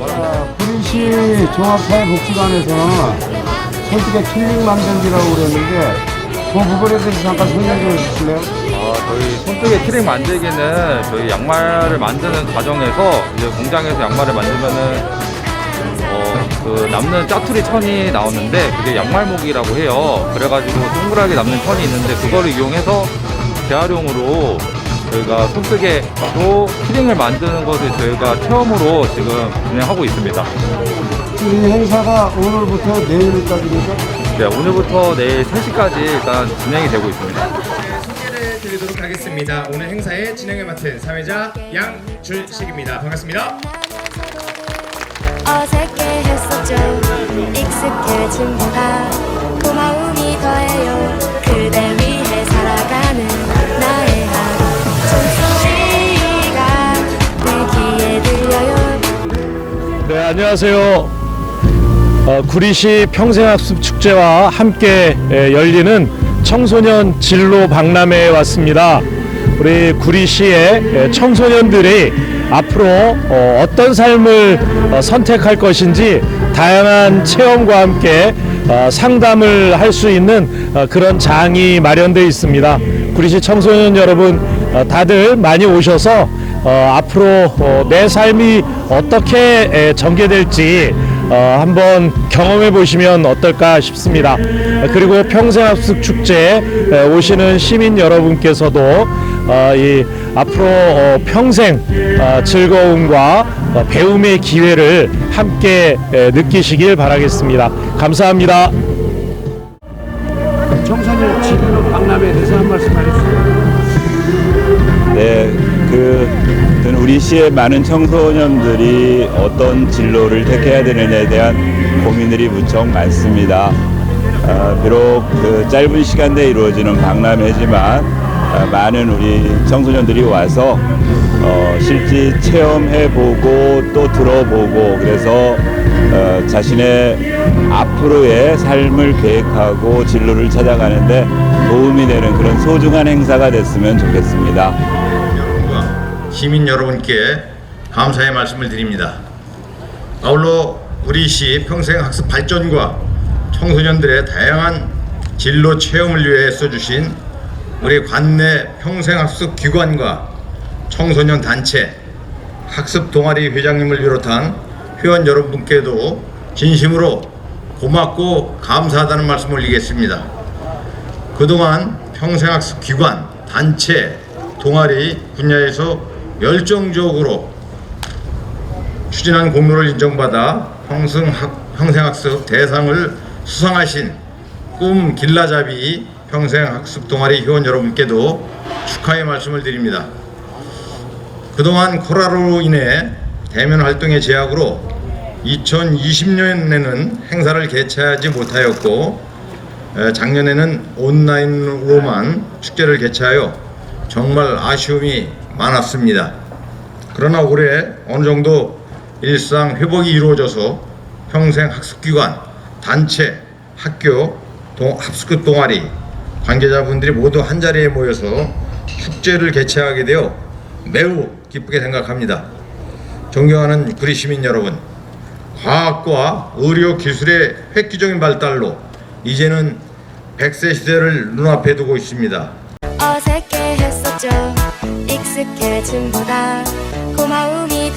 아빠가 분신 종합사회복지관에서 솔직히 킬링 만들기라고 그랬는데 그 부분에 대해서 잠깐 설명 좀 해주실래요? 어, 저희 손뜨개 트릭 만들기는 저희 양말을 만드는 과정에서 이제 공장에서 양말을 만들면은 어, 그 남는 짜투리 천이 나오는데 그게 양말목이라고 해요. 그래가지고 동그랗게 남는 천이 있는데 그거를 이용해서 재활용으로 저희가 손뜨개로 키링을 만드는 것을 저희가 체험으로 지금 진행하고 있습니다. 이 행사가 오늘부터 내일까지니까 네, 오늘부터 내일 3시까지 일단 진행이 되고 있습니다. 소개를 드리도록 하겠습니다. 오늘 행사의 진행을 맡은 사회자 양준식입니다. 반갑습니다. 어색해 했었죠. 익숙해진 뭐가 고마움이 더해요. 그대 위해 살아가는 나의 하루. 종소리가 내 귀에 들려요. 네, 안녕하세요. 어, 구리시 평생학습 축제와 함께 에, 열리는 청소년 진로 박람회에 왔습니다. 우리 구리시의 에, 청소년들이 앞으로 어, 떤 삶을 어, 선택할 것인지 다양한 체험과 함께 어, 상담을 할 수 있는 어, 그런 장이 마련되어 있습니다. 구리시 청소년 여러분 어, 다들 많이 오셔서 어, 앞으로 어, 내 삶이 어떻게 에, 전개될지 어, 한번 경험해 보시면 어떨까 싶습니다. 어, 그리고 평생학습 축제에 에, 오시는 시민 여러분께서도 어, 이 앞으로 어, 평생 어, 즐거움과 어, 배움의 기회를 함께 에, 느끼시길 바라겠습니다. 감사합니다. 청소년 진로 박람회에 대해서 한 말씀 해주세요. 네, 그 우리 시의 많은 청소년들이 어떤 진로를 택해야 되느냐에 대한 고민들이 무척 많습니다. 아, 비록 그 짧은 시간 내에 이루어지는 박람회지만 아, 많은 우리 청소년들이 와서 어, 실제 체험해보고 또 들어보고 그래서 어, 자신의 앞으로의 삶을 계획하고 진로를 찾아가는데 도움이 되는 그런 소중한 행사가 됐으면 좋겠습니다. 여러분과 시민 여러분께 감사의 말씀을 드립니다. 아울러 우리 시 평생 학습 발전과 청소년들의 다양한 진로 체험을 위해 써주신 우리 관내 평생학습 기관과 청소년 단체, 학습 동아리 회장님을 비롯한 회원 여러분께도 진심으로 고맙고 감사하다는 말씀 올리겠습니다. 그동안 평생학습 기관, 단체, 동아리 분야에서 열정적으로 추진한 공로를 인정받아 평생학, 평생학습 대상을 수상하신 꿈 길라잡이 평생학습 동아리 회원 여러분께도 축하의 말씀을 드립니다. 그동안 코로나로 인해 대면 활동의 제약으로 2020년에는 행사를 개최하지 못하였고 에, 작년에는 온라인으로만 축제를 개최하여 정말 아쉬움이 많았습니다. 그러나 올해 어느 정도 일상 회복이 이루어져서 평생 학습기관, 단체, 학교, 동, 합숙 동아리 관계자분들이 모두 한 자리에 모여서 축제를 개최하게 되어 매우 기쁘게 생각합니다. 존경하는 구리 시민 여러분, 과학과 의료 기술의 획기적인 발달로 이제는 100세 시대를 눈앞에 두고 있습니다. 어색해 했었죠 익숙해진 뭐가 고마움이